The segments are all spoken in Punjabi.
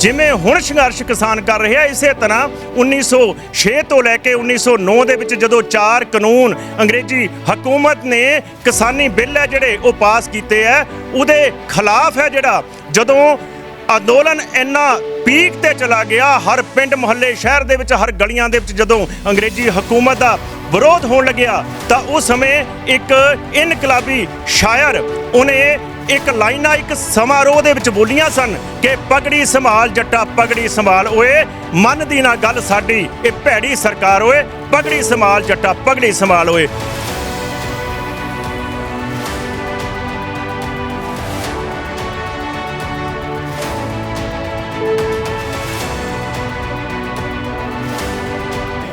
ਜਿਵੇਂ ਹੁਣ ਸੰਘਰਸ਼ ਕਿਸਾਨ ਕਰ ਰਿਹਾ ਇਸੇ ਤਰ੍ਹਾਂ 1906 ਤੋਂ ਲੈ ਕੇ 1909 ਦੇ ਵਿੱਚ ਜਦੋਂ ਚਾਰ ਕਾਨੂੰਨ ਅੰਗਰੇਜ਼ੀ ਹਕੂਮਤ ਨੇ ਕਿਸਾਨੀ ਬਿੱਲ ਹੈ ਜਿਹੜੇ ਉਹ ਪਾਸ ਕੀਤੇ ਹੈ ਉਹਦੇ ਖਿਲਾਫ ਹੈ ਜਿਹੜਾ ਜਦੋਂ ਅੰਦੋਲਨ ਇੰਨਾ ਪੀਕ ਤੇ ਚਲਾ ਗਿਆ, ਹਰ ਪਿੰਡ ਮੁਹੱਲੇ ਸ਼ਹਿਰ ਦੇ ਵਿੱਚ, ਹਰ ਗਲੀਆਂ ਦੇ ਵਿੱਚ ਜਦੋਂ ਅੰਗਰੇਜ਼ੀ ਹਕੂਮਤ ਦਾ ਵਿਰੋਧ ਹੋਣ ਲੱਗਿਆ, ਤਾਂ ਉਸ ਸਮੇਂ ਇੱਕ ਇਨਕਲਾਬੀ ਸ਼ਾਇਰ ਉਹਨੇ ਇੱਕ ਲਾਈਨਾਂ, ਇੱਕ ਸਮਾਰੋਹ ਦੇ ਵਿੱਚ ਬੋਲੀਆਂ ਸਨ ਕਿ ਪਗੜੀ ਸੰਭਾਲ ਜੱਟਾ, ਪਗੜੀ ਸੰਭਾਲ ਓਏ ਮੰਨਦੀ ਨਾ ਗੱਲ ਸਾਡੀ, ਇਹ ਭੈੜੀ ਸਰਕਾਰ ਓਏ, ਪਗੜੀ ਸੰਭਾਲ ਜੱਟਾ, ਪਗੜੀ ਸੰਭਾਲ ਓਏ।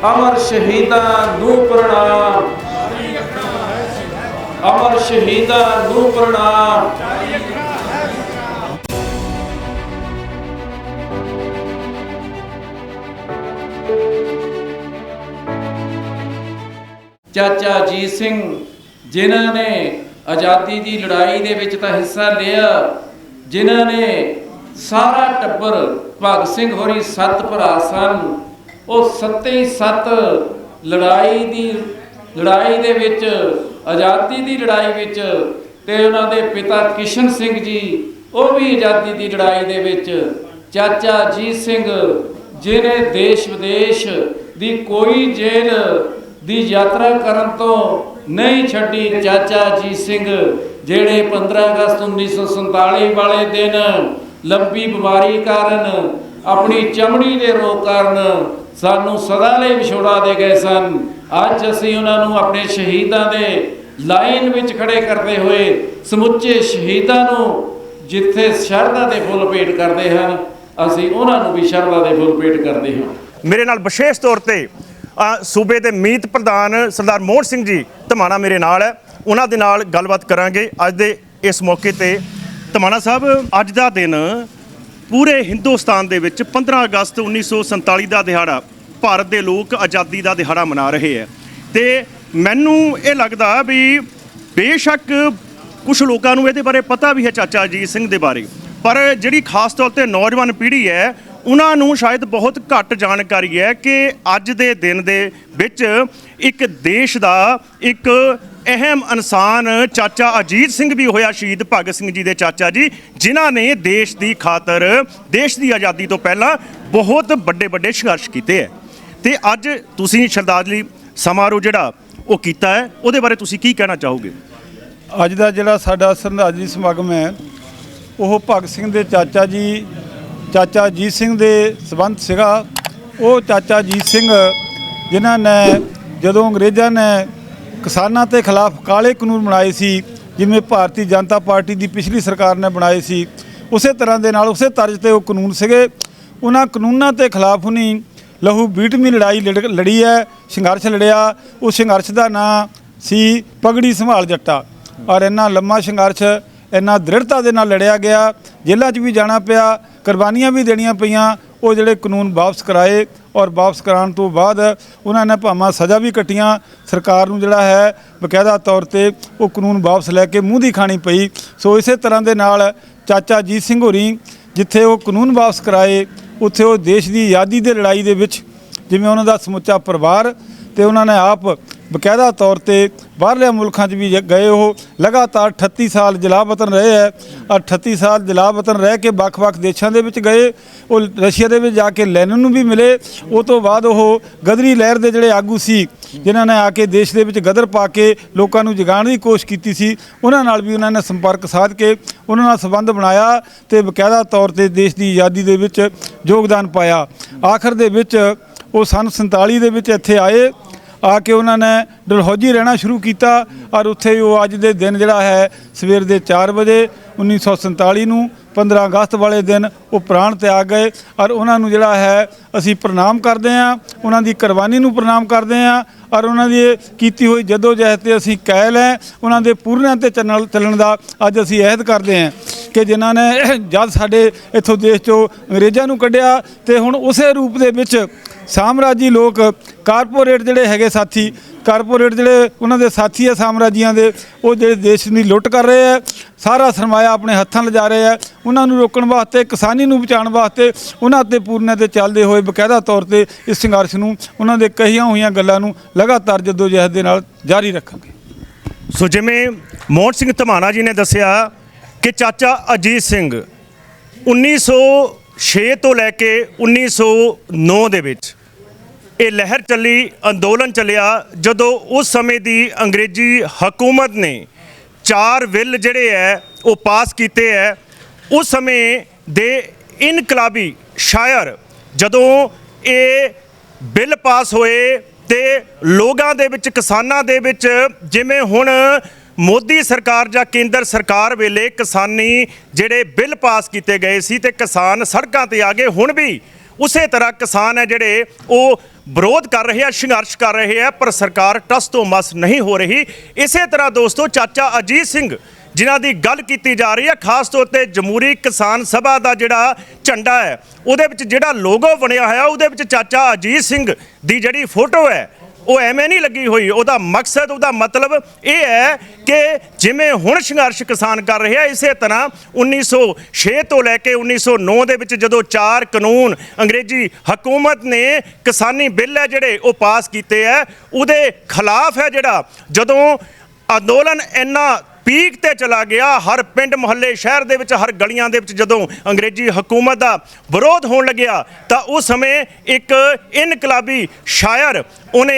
ਅਮਰ ਸ਼ਹੀਦਾਂ ਨੂੰ ਪ੍ਰਣਾਮ। ਅਮਰ ਸ਼ਹੀਦਾਂ ਨੂੰ ਪ੍ਰਣਾਮ। ਚਾਚਾ ਜੀ ਸਿੰਘ, ਜਿਨ੍ਹਾਂ ਨੇ ਆਜ਼ਾਦੀ ਦੀ ਲੜਾਈ ਦੇ ਵਿੱਚ ਤਾਂ ਹਿੱਸਾ ਲਿਆ, ਜਿਨ੍ਹਾਂ ਨੇ ਸਾਰਾ ਟੱਬਰ ਭਗਤ ਸਿੰਘ ਹੋਰੀ ਸੱਤ ਭਰਾ ਸਨ, ਉਹ ਸੱਤੇ ਹੀ ਸੱਤ ਲੜਾਈ ਦੀ ਲੜਾਈ ਦੇ ਵਿੱਚ, ਆਜ਼ਾਦੀ ਦੀ ਲੜਾਈ ਵਿੱਚ ਤੇ ਉਹਨਾਂ ਦੇ ਪਿਤਾ ਕਿਸ਼ਨ ਸਿੰਘ ਜੀ, ਉਹ ਵੀ ਆਜ਼ਾਦੀ ਦੀ ਲੜਾਈ ਦੇ ਵਿੱਚ। ਚਾਚਾ ਜੀ ਸਿੰਘ, ਜਿਹਨੇ ਦੇਸ਼ ਵਿਦੇਸ਼ ਦੀ ਕੋਈ ਜੇਲ੍ਹ ਦੀ ਯਾਤਰਾ ਕਰਨ ਤੋਂ ਨਹੀਂ ਛੱਡੀ, ਚਾਚਾ ਜੀ ਸਿੰਘ, ਜਿਹੜੇ 15 ਅਗਸਤ 1947 ਵਾਲੇ ਦਿਨ ਲੰਬੀ ਬਿਮਾਰੀ ਕਾਰਨ ਆਪਣੀ ਚਮੜੀ ਦੇ ਰੋਗ ਕਾਰਨ ਸਾਨੂੰ ਸਦਾ ਲਈ ਵਿਛੋੜਾ ਦੇ ਗਏ ਸਨ। ਅੱਜ ਅਸੀਂ ਉਹਨਾਂ ਨੂੰ ਆਪਣੇ ਸ਼ਹੀਦਾਂ ਦੇ ਲਾਈਨ ਵਿੱਚ ਖੜੇ ਕਰਦੇ ਹੋਏ ਸਮੁੱਚੇ ਸ਼ਹੀਦਾਂ ਨੂੰ ਜਿੱਥੇ ਸ਼ਰਧਾ ਦੇ ਫੁੱਲ ਭੇਟ ਕਰਦੇ ਹਨ ਅਸੀਂ ਉਹਨਾਂ ਨੂੰ ਵੀ ਸ਼ਰਧਾ ਦੇ ਫੁੱਲ ਭੇਟ ਕਰਦੇ ਹਾਂ। ਮੇਰੇ ਨਾਲ ਵਿਸ਼ੇਸ਼ ਤੌਰ ਤੇ ਅ, ਸੂਬੇ ਦੇ ਮੀਤ ਪ੍ਰਧਾਨ ਸਰਦਾਰ ਮੋਹਨ ਸਿੰਘ ਜੀ ਧਮਾਣਾ ਮੇਰੇ ਨਾਲ ਹੈ। ਉਹਨਾਂ ਦੇ ਨਾਲ ਗੱਲਬਾਤ ਕਰਾਂਗੇ ਅੱਜ ਦੇ ਇਸ ਮੌਕੇ ਤੇ। ਧਮਾਣਾ ਸਾਹਿਬ ਅੱਜ ਦਾ ਦਿਨ ਪੂਰੇ ਹਿੰਦੁਸਤਾਨ ਦੇ ਵਿੱਚ 15 ਅਗਸਤ 1947 ਦਾ ਦਿਹਾੜਾ ਭਾਰਤ ਦੇ ਲੋਕ ਆਜ਼ਾਦੀ ਦਾ ਦਿਹਾੜਾ ਮਨਾ ਰਹੇ ਹੈ। ਤੇ ਮੈਨੂੰ ਇਹ ਲੱਗਦਾ ਵੀ ਬੇਸ਼ੱਕ ਕੁਝ ਲੋਕਾਂ ਨੂੰ ਇਹਦੇ ਬਾਰੇ ਪਤਾ ਵੀ ਹੈ ਚਾਚਾ ਅਜੀਤ ਸਿੰਘ ਦੇ ਬਾਰੇ। ਪਰ ਜਿਹੜੀ ਖਾਸ ਤੌਰ ਤੇ ਨੌਜਵਾਨ ਪੀੜ੍ਹੀ ਹੈ, ਉਹਨਾਂ ਨੂੰ ਸ਼ਾਇਦ ਬਹੁਤ ਘੱਟ ਜਾਣਕਾਰੀ ਹੈ ਕਿ ਅੱਜ ਦੇ ਦਿਨ ਦੇ ਵਿੱਚ ਇੱਕ ਦੇਸ਼ ਦਾ ਇੱਕ ਅਹਿਮ ਇਨਸਾਨ ਚਾਚਾ ਅਜੀਤ ਸਿੰਘ ਵੀ ਹੋਇਆ ਸ਼ਹੀਦ, ਭਗਤ ਸਿੰਘ ਜੀ ਦੇ ਚਾਚਾ ਜੀ, ਜਿਨ੍ਹਾਂ ਨੇ ਦੇਸ਼ ਦੀ ਖਾਤਰ, ਦੇਸ਼ ਦੀ ਆਜ਼ਾਦੀ ਤੋਂ ਪਹਿਲਾਂ ਬਹੁਤ ਵੱਡੇ ਵੱਡੇ ਸੰਘਰਸ਼ ਕੀਤੇ ਹੈ। ਤੇ ਅੱਜ ਤੁਸੀਂ ਸ਼ਰਧਾਂਜਲੀ ਸਮਾਰੋਹ ਜਿਹੜਾ ਉਹ ਕੀਤਾ ਹੈ, ਉਹਦੇ ਬਾਰੇ ਤੁਸੀਂ ਕੀ ਕਹਿਣਾ ਚਾਹੋਗੇ? ਅੱਜ ਦਾ ਜਿਹੜਾ ਸਾਡਾ ਸ਼ਰਧਾਂਜਲੀ ਸਮਾਗਮ ਹੈ, ਉਹ ਭਗਤ ਸਿੰਘ ਦੇ ਚਾਚਾ ਜੀ, ਚਾਚਾ ਅਜੀਤ ਸਿੰਘ ਦੇ ਸਬੰਧ ਸੀਗਾ। ਉਹ ਚਾਚਾ ਅਜੀਤ ਸਿੰਘ, ਜਿਨ੍ਹਾਂ ਨੇ ਜਦੋਂ ਅੰਗਰੇਜ਼ਾਂ ਨੇ ਕਿਸਾਨਾਂ ਤੇ ਖਿਲਾਫ ਕਾਲੇ ਕਾਨੂੰਨ ਬਣਾਏ ਸੀ, ਜਿਵੇਂ ਭਾਰਤੀ ਜਨਤਾ ਪਾਰਟੀ ਦੀ ਪਿਛਲੀ ਸਰਕਾਰ ਨੇ ਬਣਾਏ ਸੀ, ਉਸੇ ਤਰ੍ਹਾਂ ਦੇ ਨਾਲ ਉਸੇ ਤਰਜ਼ ਤੇ ਉਹ ਕਾਨੂੰਨ ਸੀਗੇ। ਉਹਨਾਂ ਕਾਨੂੰਨਾਂ ਤੇ ਖਿਲਾਫ ਉਹਨੀ ਲਹੂ ਬੀਟਮੀ ਲੜਾਈ ਲੜ- ਲੜੀ ਹੈ, ਸੰਘਰਸ਼ ਲੜਿਆ, ਉਸ ਸੰਘਰਸ਼ ਦਾ ਨਾਂ ਸੀ ਪਗੜੀ ਸੰਭਾਲ ਜੱਟਾ। ਔਰ ਇੰਨਾ ਲੰਮਾ ਸੰਘਰਸ਼ ਇੰਨਾ ਦ੍ਰਿੜਤਾ ਦੇ ਨਾਲ ਲੜਿਆ ਗਿਆ, ਜੇਲ੍ਹਾਂ 'ਚ ਵੀ ਜਾਣਾ ਪਿਆ, ਕੁਰਬਾਨੀਆਂ ਵੀ ਦੇਣੀਆਂ ਪਈਆਂ, ਉਹ ਜਿਹੜੇ ਕਾਨੂੰਨ ਵਾਪਸ ਕਰਾਏ ਔਰ ਵਾਪਸ ਕਰਾਉਣ ਤੋਂ ਬਾਅਦ ਉਹਨਾਂ ਨੇ ਭਾਵੇਂ ਸਜ਼ਾ ਵੀ ਕੱਟੀਆਂ, ਸਰਕਾਰ ਨੂੰ ਜਿਹੜਾ ਹੈ ਬਕਾਇਦਾ ਤੌਰ ਤੇ ਉਹ ਕਾਨੂੰਨ ਵਾਪਸ ਲੈ ਕੇ ਮੂੰਹ ਦੀ ਖਾਣੀ ਪਈ। ਸੋ ਇਸੇ ਤਰ੍ਹਾਂ ਦੇ ਨਾਲ ਚਾਚਾ ਅਜੀਤ ਸਿੰਘ ਹੋਰੀ, ਜਿੱਥੇ ਉਹ ਕਾਨੂੰਨ ਵਾਪਸ ਕਰਾਏ, ਉੱਥੇ ਉਹ ਦੇਸ਼ ਦੀ ਆਜ਼ਾਦੀ ਦੇ ਲੜਾਈ ਦੇ ਵਿੱਚ, ਜਿਵੇਂ ਉਹਨਾਂ ਦਾ ਸਮੁੱਚਾ ਪਰਿਵਾਰ ਤੇ ਉਹਨਾਂ ਨੇ ਆਪ ਬਕਾਇਦਾ ਤੌਰ ਤੇ ਬਾਹਰਲੇ ਮੁਲਕਾਂ 'ਚ ਵੀ ਜ- ਗਏ ਉਹ, ਲਗਾਤਾਰ 38 ਸਾਲ ਜਲਾ ਵਤਨ ਰਹੇ ਹੈ। ਔਰ 38 ਸਾਲ ਜਲਾਵਤਨ ਰਹਿ ਕੇ ਵੱਖ-ਵੱਖ ਦੇਸ਼ਾਂ ਦੇ ਵਿੱਚ ਗਏ। ਉਹ ਰਸ਼ੀਆ ਦੇ ਵਿੱਚ ਜਾ ਕੇ ਲੈਨਨ ਨੂੰ ਵੀ ਮਿਲੇ। ਉਹ ਤੋਂ ਬਾਅਦ ਉਹ ਗਦਰੀ ਲਹਿਰ ਦੇ ਜਿਹੜੇ ਆਗੂ ਸੀ, ਜਿਨ੍ਹਾਂ ਨੇ ਆ ਕੇ ਦੇਸ਼ ਦੇ ਵਿੱਚ ਗਦਰ ਪਾ ਕੇ ਲੋਕਾਂ ਨੂੰ ਜਗਾਉਣ ਦੀ ਕੋਸ਼ਿਸ਼ ਕੀਤੀ ਸੀ, ਉਹਨਾਂ ਨਾਲ ਵੀ ਉਹਨਾਂ ਨੇ ਸੰਪਰਕ ਸਾਧ ਕੇ ਉਹਨਾਂ ਨਾਲ ਸੰਬੰਧ ਬਣਾਇਆ ਤੇ ਬਕਾਇਦਾ ਤੌਰ ਤੇ ਦੇਸ਼ ਦੀ ਆਜ਼ਾਦੀ ਦੇ ਵਿੱਚ ਯੋਗਦਾਨ ਪਾਇਆ। ਆਖਰ ਦੇ ਵਿੱਚ ਉਹ ਸੰਨ 47 ਦੇ ਵਿੱਚ ਇੱਥੇ ਆਏ। ਆ ਕੇ ਉਹਨਾਂ ਨੇ ਡਲਹੌਜੀ ਰਹਿਣਾ ਸ਼ੁਰੂ ਕੀਤਾ ਔਰ ਉੱਥੇ ਉਹ ਅੱਜ ਦੇ ਦਿਨ ਜਿਹੜਾ ਹੈ ਸਵੇਰ ਦੇ 4 ਵਜੇ 1947 ਨੂੰ 15 ਅਗਸਤ ਵਾਲੇ ਦਿਨ ਉਹ ਪ੍ਰਾਣ ਤਿਆਗ ਗਏ ਔਰ ਉਹਨਾਂ ਨੂੰ ਜਿਹੜਾ ਹੈ ਅਸੀਂ ਪ੍ਰਣਾਮ ਕਰਦੇ ਹਾਂ, ਉਹਨਾਂ ਦੀ ਕੁਰਬਾਨੀ ਨੂੰ ਪ੍ਰਣਾਮ ਕਰਦੇ ਹਾਂ ਔਰ ਉਹਨਾਂ ਦੀ ਕੀਤੀ ਹੋਈ ਜਦੋਜਹਿਦ ਤੇ ਅਸੀਂ ਕਾਇਲ ਹੈ, ਉਹਨਾਂ ਦੇ ਪੂਰਨਿਆਂ ਤੇ ਚੱਲਣ ਚੱਲਣ ਦਾ ਅੱਜ ਅਸੀਂ ਅਹਿਦ ਕਰਦੇ ਹਾਂ। ਕਿ ਜਿਨ੍ਹਾਂ ਨੇ ਜਦ ਸਾਡੇ ਇੱਥੋਂ ਦੇਸ਼ ਚੋਂ ਅੰਗਰੇਜ਼ਾਂ ਨੂੰ ਕੱਢਿਆ ਤੇ ਹੁਣ ਉਸੇ ਰੂਪ ਦੇ ਵਿੱਚ ਸਾਮਰਾਜੀ ਲੋਕ ਕਾਰਪੋਰੇਟ ਜਿਹੜੇ ਹੈਗੇ ਸਾਥੀ, ਕਾਰਪੋਰੇਟ ਜਿਹੜੇ ਉਹਨਾਂ ਦੇ ਸਾਥੀ ਆ ਸਾਮਰਾਜੀਆਂ ਦੇ, ਉਹ ਜਿਹੜੇ ਦੇਸ਼ ਦੀ ਲੁੱਟ ਕਰ ਰਹੇ ਆ, ਸਾਰਾ ਸਰਮਾਇਆ ਆਪਣੇ ਹੱਥਾਂ ਲਿਜਾ ਰਹੇ ਆ, ਉਹਨਾਂ ਨੂੰ ਰੋਕਣ ਵਾਸਤੇ, ਕਿਸਾਨੀ ਨੂੰ ਬਚਾਉਣ ਵਾਸਤੇ ਉਹਨਾਂ ਤੇ ਪੂਰਨੇ ਤੇ ਚੱਲਦੇ ਹੋਏ ਬਕਾਇਦਾ ਤੌਰ ਤੇ ਇਸ ਸੰਘਰਸ਼ ਨੂੰ ਉਹਨਾਂ ਦੇ ਕਹੀਆਂ ਹੋਈਆਂ ਗੱਲਾਂ ਨੂੰ ਲਗਾਤਾਰ ਜਦੋਜਹਿਦ ਦੇ ਨਾਲ ਜਾਰੀ ਰੱਖਾਂਗੇ। ਸੋ ਜਿਵੇਂ ਮੋਹਨ ਸਿੰਘ ਧਮਾਣਾ ਜੀ ਨੇ ਦੱਸਿਆ ਕਿ ਚਾਚਾ ਅਜੀਤ ਸਿੰਘ 1906 ਤੋਂ ਲੈ ਕੇ 1909 ਦੇ ਵਿੱਚ ਇਹ ਲਹਿਰ ਚੱਲੀ, ਅੰਦੋਲਨ ਚੱਲਿਆ, ਜਦੋਂ ਉਸ ਸਮੇਂ ਦੀ ਅੰਗਰੇਜ਼ੀ ਹਕੂਮਤ ਨੇ ਚਾਰ ਬਿੱਲ ਜਿਹੜੇ ਹੈ ਉਹ ਪਾਸ ਕੀਤੇ ਹੈ ਉਸ ਸਮੇਂ ਦੇ ਇਨਕਲਾਬੀ ਸ਼ਾਇਰ ਜਦੋਂ ਇਹ ਬਿੱਲ ਪਾਸ ਹੋਏ ਤੇ ਲੋਕਾਂ ਦੇ ਵਿੱਚ, ਕਿਸਾਨਾਂ ਦੇ ਵਿੱਚ, ਜਿਵੇਂ ਹੁਣ ਮੋਦੀ ਸਰਕਾਰ ਜਾਂ ਕੇਂਦਰ ਸਰਕਾਰ ਵੇਲੇ ਕਿਸਾਨੀ ਜਿਹੜੇ ਬਿੱਲ ਪਾਸ ਕੀਤੇ ਗਏ ਸੀ ਤੇ ਕਿਸਾਨ ਸੜਕਾਂ ਤੇ ਆ ਗਏ, ਹੁਣ ਵੀ ਉਸੇ ਤਰ੍ਹਾਂ ਕਿਸਾਨ ਹੈ ਜਿਹੜੇ ਉਹ ਵਿਰੋਧ ਕਰ ਰਹੇ ਆ, ਸੰਘਰਸ਼ ਕਰ ਰਹੇ ਆ, ਪਰ ਸਰਕਾਰ ਟਸ ਤੋਂ ਮਸ ਨਹੀਂ ਹੋ ਰਹੀ। ਇਸੇ ਤਰ੍ਹਾਂ ਦੋਸਤੋ, ਚਾਚਾ ਅਜੀਤ ਸਿੰਘ ਜਿਨ੍ਹਾਂ ਦੀ ਗੱਲ ਕੀਤੀ ਜਾ ਰਹੀ ਹੈ ਖਾਸ ਤੌਰ ਤੇ ਜਮਹੂਰੀ ਕਿਸਾਨ ਸਭਾ ਦਾ ਜਿਹੜਾ ਝੰਡਾ ਹੈ, ਉਹਦੇ ਵਿੱਚ ਜਿਹੜਾ ਲੋਗੋ ਬਣਿਆ ਹੋਇਆ, ਉਹਦੇ ਵਿੱਚ ਚਾਚਾ ਅਜੀਤ ਸਿੰਘ ਦੀ ਜਿਹੜੀ ਫੋਟੋ ਹੈ ਉਹ ਐਵੇਂ ਨਹੀਂ ਲੱਗੀ ਹੋਈ। ਉਹਦਾ ਮਕਸਦ, ਉਹਦਾ ਮਤਲਬ ਇਹ ਹੈ ਕਿ ਜਿਵੇਂ ਹੁਣ ਸੰਘਰਸ਼ ਕਿਸਾਨ ਕਰ ਰਿਹਾ, ਇਸੇ ਤਰ੍ਹਾਂ 1906 ਤੋਂ ਲੈ ਕੇ 1909 ਦੇ ਵਿੱਚ ਜਦੋਂ ਚਾਰ ਕਾਨੂੰਨ ਅੰਗਰੇਜ਼ੀ ਹਕੂਮਤ ਨੇ ਕਿਸਾਨੀ ਬਿੱਲ ਹੈ ਜਿਹੜੇ ਉਹ ਪਾਸ ਕੀਤੇ ਹੈ, ਉਹਦੇ ਖਿਲਾਫ ਹੈ ਜਿਹੜਾ ਜਦੋਂ ਅੰਦੋਲਨ ਇੰਨਾ ਪੀਕ ਤੇ ਚਲਾ ਗਿਆ। ਹਰ ਪਿੰਡ, ਮੁਹੱਲੇ, ਸ਼ਹਿਰ ਦੇ ਵਿੱਚ, ਹਰ ਗਲੀਆਂ ਦੇ ਵਿੱਚ ਜਦੋਂ ਅੰਗਰੇਜ਼ੀ ਹਕੂਮਤ ਦਾ ਵਿਰੋਧ ਹੋਣ ਲੱਗਿਆ, ਤਾਂ ਉਸ ਸਮੇਂ ਇੱਕ ਇਨਕਲਾਬੀ ਸ਼ਾਇਰ ਉਹਨੇ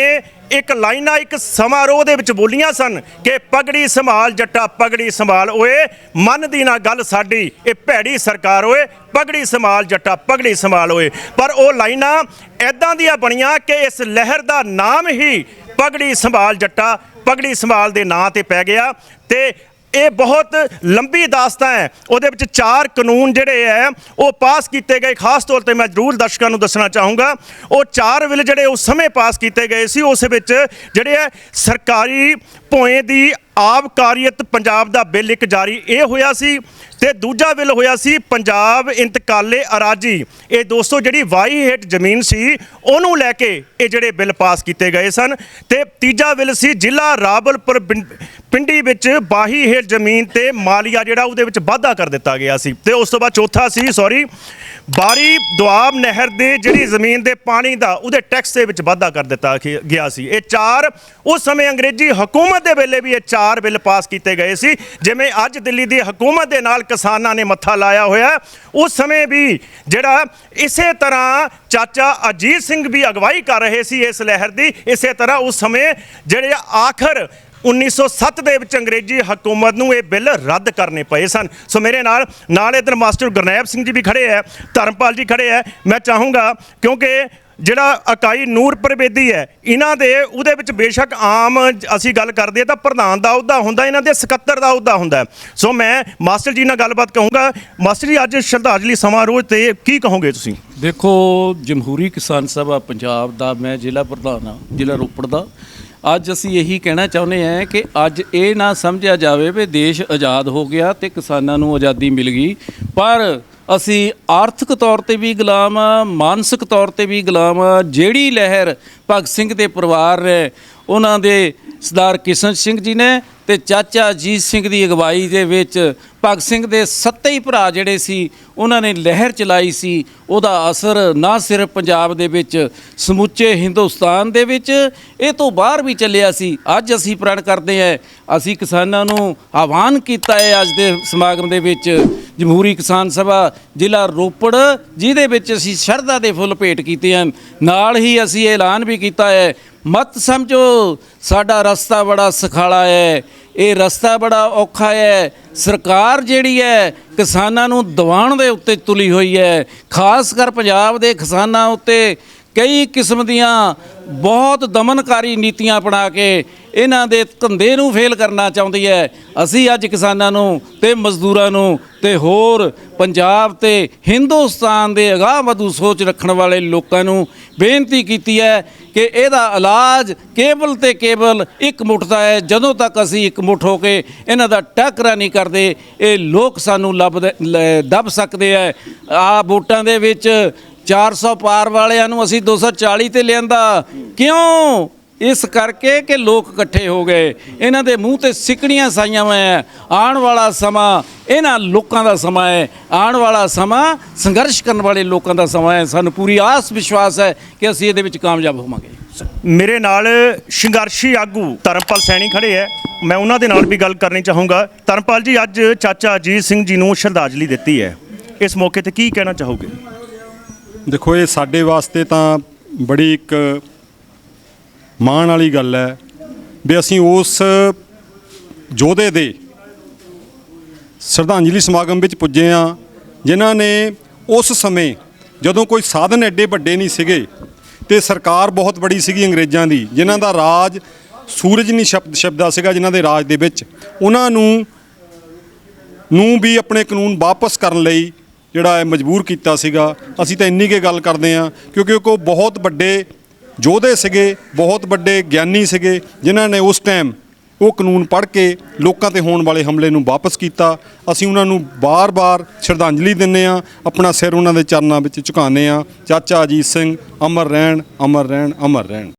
ਇੱਕ ਲਾਈਨਾਂ ਇੱਕ ਸਮਾਰੋਹ ਦੇ ਵਿੱਚ ਬੋਲੀਆਂ ਸਨ ਕਿ ਪਗੜੀ ਸੰਭਾਲ, ਜੱਟਾ ਪਗੜੀ ਸੰਭਾਲ, ਓਏ ਦੀ ਨਾ ਗੱਲ ਸਾਡੀ, ਇਹ ਭੈੜੀ ਸਰਕਾਰ ਓਏ, ਪਗੜੀ ਸੰਭਾਲ, ਜੱਟਾ ਪਗੜੀ ਸੰਭਾਲ ਓਏ। ਪਰ ਉਹ ਲਾਈਨਾਂ ਐਦਾਂ ਦੀਆਂ ਬਣੀਆਂ ਕਿ ਇਸ ਲਹਿਰ ਦਾ ਨਾਮ ਹੀ ਪਗੜੀ ਸੰਭਾਲ, ਜੱਟਾ ਪਗੜੀ ਸੰਭਾਲ ਦੇ ਨਾਂ ਤੇ ਪੈ ਗਿਆ ਤੇ ਇਹ ਬਹੁਤ ਲੰਬੀ ਦਾਸਤਾਨ ਹੈ। ਉਹਦੇ ਵਿੱਚ ਚਾਰ ਕਾਨੂੰਨ ਜਿਹੜੇ ਹੈ, ਉਹ ਪਾਸ ਕੀਤੇ ਗਏ। ਖਾਸ ਤੌਰ ਤੇ ਮੈਂ ਜ਼ਰੂਰ ਦਰਸ਼ਕਾਂ ਨੂੰ ਦੱਸਣਾ ਚਾਹੂੰਗਾ। ਉਹ ਚਾਰ ਬਿੱਲ ਜਿਹੜੇ ਉਸ ਸਮੇਂ ਪਾਸ ਕੀਤੇ ਗਏ ਸੀ, ਉਸ ਵਿੱਚ ਜਿਹੜੇ ਹੈ, ਸਰਕਾਰੀ ਭੋਏ ਦੀ ਆਬਕਾਰੀਅਤ ਪੰਜਾਬ ਦਾ ਬਿੱਲ ਇੱਕ ਜਾਰੀ ਇਹ ਹੋਇਆ ਸੀ ਤੇ ਦੂਜਾ ਬਿੱਲ ਹੋਇਆ ਸੀ ਪੰਜਾਬ ਇੰਤਕਾਲੇ ਅਰਾਜੀ। ਇਹ ਦੋਸਤੋ ਜਿਹੜੀ ਵਾਈ ਹੇਠ ਜ਼ਮੀਨ ਸੀ, ਉਹਨੂੰ ਲੈ ਕੇ ਇਹ ਜਿਹੜੇ ਬਿੱਲ ਪਾਸ ਕੀਤੇ ਗਏ ਸਨ ਤੇ ਤੀਜਾ ਬਿੱਲ ਸੀ ਜ਼ਿਲ੍ਹਾ ਰਾਵਲਪੁਰ ਪਿੰ- ਪਿੰਡੀ ਵਿੱਚ ਬਾਹੀ ਹੇਠ ਜ਼ਮੀਨ ਤੇ ਮਾਲੀਆ ਜਿਹੜਾ ਉਹਦੇ ਵਿੱਚ ਵਾਧਾ ਕਰ ਦਿੱਤਾ ਗਿਆ ਸੀ ਤੇ ਉਸ ਤੋਂ ਬਾਅਦ ਚੌਥਾ ਸੀ ਸੌਰੀ ਬਾਰੀ ਦੁਆਬ ਨਹਿਰ ਦੇ ਜਿਹੜੀ ਜ਼ਮੀਨ ਦੇ ਪਾਣੀ ਦਾ ਉਹਦੇ ਟੈਕਸ ਦੇ ਵਿੱਚ ਵਾਧਾ ਕਰ ਦਿੱਤਾ ਗਿਆ- ਗਿਆ ਸੀ। ਇਹ ਚਾਰ ਉਸ ਸਮੇਂ ਅੰਗਰੇਜ਼ੀ ਹਕੂਮਤ ਦੇ ਵੇਲੇ ਵੀ ਇਹ ਚਾਰ ਬਿੱਲ ਪਾਸ ਕੀਤੇ ਗਏ ਸੀ। ਜਿਵੇਂ ਅੱਜ ਦਿੱਲੀ ਦੀ ਹਕੂਮਤ ਦੇ ਨਾਲ ਕਿਸਾਨਾਂ ਨੇ ਮੱਥਾ ਲਾਇਆ ਹੋਇਆ ਉਸ ਸਮੇਂ ਵੀ ਜਿਹੜਾ ਇਸੇ ਤਰ੍ਹਾਂ ਚਾਚਾ ਅਜੀਤ ਸਿੰਘ ਵੀ ਅਗਵਾਈ ਕਰ ਰਹੇ ਸੀ ਇਸ ਲਹਿਰ ਦੀ। ਇਸੇ ਤਰ੍ਹਾਂ ਉਸ ਸਮੇਂ ਜਿਹੜੇ ਆਖਰ 1907 ਦੇ ਵਿੱਚ ਅੰਗਰੇਜ਼ੀ ਹਕੂਮਤ ਨੂੰ ਇਹ ਬਿੱਲ ਰੱਦ ਕਰਨੇ ਪਏ ਸਨ। ਸੋ ਮੇਰੇ ਨਾਲ ਨਾਲ ਇਧਰ ਮਾਸਟਰ ਗੁਰਨੈਬ ਸਿੰਘ ਜੀ ਵੀ ਖੜੇ ਹੈ, ਧਰਮਪਾਲ ਜੀ ਖੜੇ ਹੈ। ਮੈਂ ਚਾਹੂੰਗਾ ਕਿਉਂਕਿ ਜਿਹੜਾ ਇਕਾਈ ਨੂਰ ਪ੍ਰਵੇਦੀ ਹੈ, ਇਹਨਾਂ ਦੇ ਉਹਦੇ ਵਿੱਚ ਬੇਸ਼ੱਕ ਆਮ ਅਸੀਂ ਗੱਲ ਕਰਦੇ ਹਾਂ ਤਾਂ ਪ੍ਰਧਾਨ ਦਾ ਅਹੁਦਾ ਹੁੰਦਾ, ਇਹਨਾਂ ਦੇ ਸਕੱਤਰ ਦਾ ਅਹੁਦਾ ਹੁੰਦਾ ਸੋ ਮੈਂ ਮਾਸਟਰ ਜੀ ਨਾਲ ਗੱਲਬਾਤ ਕਹੂੰਗਾ। ਮਾਸਟਰ ਜੀ, ਅੱਜ ਸ਼ਰਧਾਂਜਲੀ ਸਮਾਰੋਹ ਤੇ ਕੀ ਕਹੋਗੇ ਤੁਸੀਂ? ਦੇਖੋ, ਜਮਹੂਰੀ ਕਿਸਾਨ ਸਭਾ ਪੰਜਾਬ ਦਾ, ਮੈਂ ਜ਼ਿਲ੍ਹਾ ਪ੍ਰਧਾਨ ਹਾਂ, ਜ਼ਿਲ੍ਹਾ ਰੋਪੜ ਦਾ। ਅੱਜ ਅਸੀਂ ਇਹੀ ਕਹਿਣਾ ਚਾਹੁੰਦੇ ਹਾਂ ਕਿ ਅੱਜ ਇਹ ਨਾ ਸਮਝਿਆ ਜਾਵੇ ਵੀ ਦੇਸ਼ ਆਜ਼ਾਦ ਹੋ ਗਿਆ ਤੇ ਕਿਸਾਨਾਂ ਨੂੰ ਆਜ਼ਾਦੀ ਮਿਲ ਗਈ। ਪਰ ਅਸੀਂ ਆਰਥਿਕ ਤੌਰ ਤੇ ਵੀ ਗੁਲਾਮ ਆ, ਮਾਨਸਿਕ ਤੌਰ ਤੇ ਵੀ ਗੁਲਾਮ ਆ। ਜਿਹੜੀ ਲਹਿਰ ਭਗਤ ਸਿੰਘ ਦੇ ਪਰਿਵਾਰ ਨੇ, ਉਹਨਾਂ ਦੇ ਸਰਦਾਰ ਕਿਸ਼ਨ ਸਿੰਘ ਜੀ ਨੇ ਤੇ ਚਾਚਾ ਅਜੀਤ ਸਿੰਘ ਦੀ ਅਗਵਾਈ ਦੇ ਵਿੱਚ ਭਗਤ ਸਿੰਘ ਦੇ ਸੱਤੇ ਹੀ ਭਰਾ ਜਿਹੜੇ ਸੀ, ਉਹਨਾਂ ਨੇ ਲਹਿਰ ਚਲਾਈ ਸੀ। ਉਹਦਾ ਅਸਰ ਨਾ ਸਿਰਫ ਪੰਜਾਬ ਦੇ ਵਿੱਚ, ਸਮੁੱਚੇ ਹਿੰਦੁਸਤਾਨ ਦੇ ਵਿੱਚ, ਇਹ ਤੋਂ ਬਾਹਰ ਵੀ ਚੱਲਿਆ ਸੀ। ਅੱਜ ਅਸੀਂ ਪ੍ਰਣ ਕਰਦੇ ਹਾਂ, ਅਸੀਂ ਕਿਸਾਨਾਂ ਨੂੰ ਆਹਵਾਨ ਕੀਤਾ ਹੈ ਅੱਜ ਦੇ ਸਮਾਗਮ ਦੇ ਵਿੱਚ ਜਮਹੂਰੀ ਕਿਸਾਨ ਸਭਾ ਜ਼ਿਲ੍ਹਾ ਰੋਪੜ, ਜਿਹਦੇ ਵਿੱਚ ਅਸੀਂ ਸ਼ਰਧਾ ਦੇ ਫੁੱਲ ਭੇਟ ਕੀਤੇ ਹਨ। ਨਾਲ ਹੀ ਅਸੀਂ ਐਲਾਨ ਵੀ ਕੀਤਾ ਹੈ, ਮਤ ਸਮਝੋ, ਸਾਡਾ ਰਸਤਾ ਬੜਾ ਸਖਾਲਾ ਹੈ। ਇਹ ਰਸਤਾ ਬੜਾ ਔਖਾ ਹੈ। ਸਰਕਾਰ ਜਿਹੜੀ ਹੈ, ਕਿਸਾਨਾਂ ਨੂੰ ਦਬਾਉਣ ਦੇ ਉੱਤੇ ਤੁਲੀ ਹੋਈ ਹੈ। ਖਾਸ ਕਰ ਪੰਜਾਬ ਦੇ ਕਿਸਾਨਾਂ ਉੱਤੇ ਕਈ ਕਿਸਮ ਦੀਆਂ ਬਹੁਤ ਦਮਨਕਾਰੀ ਨੀਤੀਆਂ ਅਪਣਾ ਕੇ ਇਹਨਾਂ ਦੇ ਧੰਦੇ ਨੂੰ ਫੇਲ ਕਰਨਾ ਚਾਹੁੰਦੀ ਹੈ। ਅਸੀਂ ਅੱਜ ਕਿਸਾਨਾਂ ਨੂੰ ਤੇ ਮਜ਼ਦੂਰਾਂ ਨੂੰ ਤੇ ਹੋਰ ਪੰਜਾਬ ਤੇ ਹਿੰਦੁਸਤਾਨ ਦੇ ਅਗਾਹ ਵਧੂ ਸੋਚ ਰੱਖਣ ਵਾਲੇ ਲੋਕਾਂ ਨੂੰ ਬੇਨਤੀ ਕੀਤੀ ਹੈ ਕਿ ਇਹਦਾ ਇਲਾਜ ਕੇਵਲ ਤੇ ਕੇਵਲ ਇੱਕ ਮੁੱਠ ਦਾ ਹੈ। ਜਦੋਂ ਤੱਕ ਅਸੀਂ ਇੱਕ ਮੁੱਠ ਹੋ ਕੇ ਇਹਨਾਂ ਦਾ ਟੱਕਰਾ ਨਹੀਂ ਕਰਦੇ, ਇਹ ਲੋਕ ਸਾਨੂੰ ਲੱਭ ਦੱਬ ਸਕਦੇ ਆ ਆ ਵੋਟਾਂ ਦੇ ਵਿੱਚ 400 ਪਾਰ ਵਾਲਿਆਂ ਨੂੰ ਅਸੀਂ 240 ਤੇ ਲਿਆਂਦਾ। ਕਿਉਂ? ਇਸ ਕਰਕੇ ਕਿ ਲੋਕ ਇਕੱਠੇ ਹੋ ਗਏ। ਇਹਨਾਂ ਦੇ ਮੂੰਹ ਤੇ ਸਿਕੜੀਆਂ ਸਾਈਆਂ ਹੋਈਆਂ ਆਉਣ ਵਾਲਾ ਸਮਾਂ ਇਹਨਾਂ ਲੋਕਾਂ ਦਾ ਸਮਾਂ ਹੈ ਆਉਣ ਵਾਲਾ ਸਮਾਂ ਸੰਘਰਸ਼ ਕਰਨ ਵਾਲੇ ਲੋਕਾਂ ਦਾ ਸਮਾਂ ਹੈ ਸਾਨੂੰ ਪੂਰੀ ਆਸ ਵਿਸ਼ਵਾਸ ਹੈ ਕਿ ਅਸੀਂ ਇਹਦੇ ਵਿੱਚ ਕਾਮਯਾਬ ਹੋਵਾਂਗੇ। ਮੇਰੇ ਨਾਲ ਸੰਘਰਸ਼ੀ ਆਗੂ ਧਰਮਪਾਲ ਸੈਣੀ ਖੜੇ ਹੈ ਮੈਂ ਉਹਨਾਂ ਦੇ ਨਾਲ ਵੀ ਗੱਲ ਕਰਨੀ ਚਾਹੂੰਗਾ। ਧਰਮਪਾਲ ਜੀ ਅੱਜ ਚਾਚਾ ਅਜੀਤ ਸਿੰਘ ਜੀ ਨੂੰ ਸ਼ਰਧਾਂਜਲੀ ਦਿੱਤੀ ਹੈ ਇਸ ਮੌਕੇ ਤੇ ਕੀ ਕਹਿਣਾ ਚਾਹੋਗੇ? ਦੇਖੋ ਇਹ ਸਾਡੇ ਵਾਸਤੇ ਤਾਂ ਬੜੀ ਇੱਕ ਮਾਣ ਵਾਲੀ ਗੱਲ ਹੈ ਵੀ ਅਸੀਂ ਉਸ ਯੋਧੇ ਦੇ ਸ਼ਰਧਾਂਜਲੀ ਸਮਾਗਮ ਵਿੱਚ ਪੁੱਜੇ ਆ ਜਿਨ੍ਹਾਂ ਨੇ ਉਸ ਸਮੇਂ ਜਦੋਂ ਕੋਈ ਸਾਧਨ ਐਡੇ ਵੱਡੇ ਨਹੀਂ ਸੀਗੇ ਤੇ ਸਰਕਾਰ ਬਹੁਤ ਬੜੀ ਸੀਗੀ ਅੰਗਰੇਜ਼ਾਂ ਦੀ, ਜਿਨ੍ਹਾਂ ਦਾ ਰਾਜ ਸੂਰਜ ਨਹੀਂ ਸ਼ਬਦ ਸ਼ਬਦਾ ਸੀਗਾ ਜਿਨ੍ਹਾਂ ਦੇ ਰਾਜ ਦੇ ਵਿੱਚ, ਉਹਨਾਂ ਨੂੰ ਨੂੰ ਵੀ ਆਪਣੇ ਕਾਨੂੰਨ ਵਾਪਸ ਕਰਨ ਲਈ ਜਿਹੜਾ ਹੈ ਮਜਬੂਰ ਕੀਤਾ ਸੀਗਾ। ਅਸੀਂ ਤਾਂ ਇੰਨੀ ਕੇ ਗੱਲ ਕਰਦੇ ਆ ਕਿਉਂਕਿ ਉਹ ਬਹੁਤ ਵੱਡੇ ਯੋਧੇ ਸੀਗੇ, ਬਹੁਤ ਵੱਡੇ ਗਿਆਨੀ ਸੀਗੇ, ਜਿਨ੍ਹਾਂ ਨੇ ਉਸ ਟਾਈਮ ਉਹ ਕਾਨੂੰਨ ਪੜ੍ਹ ਕੇ ਲੋਕਾਂ ਤੇ ਹੋਣ ਵਾਲੇ ਹਮਲੇ ਨੂੰ ਵਾਪਸ ਕੀਤਾ। ਅਸੀਂ ਉਹਨਾਂ ਨੂੰ ਬਾਰ-ਬਾਰ ਸ਼ਰਧਾਂਜਲੀ ਦਿੰਨੇ ਆ ਆਪਣਾ ਸਿਰ ਉਹਨਾਂ ਦੇ ਚਰਨਾਂ ਵਿੱਚ ਝੁਕਾਉਂਦੇ ਆ ਚਾਚਾ ਅਜੀਤ ਸਿੰਘ, ਅਮਰ ਰਹਿਣ ਅਮਰ ਰਹਿਣ ਅਮਰ ਰਹਿਣ।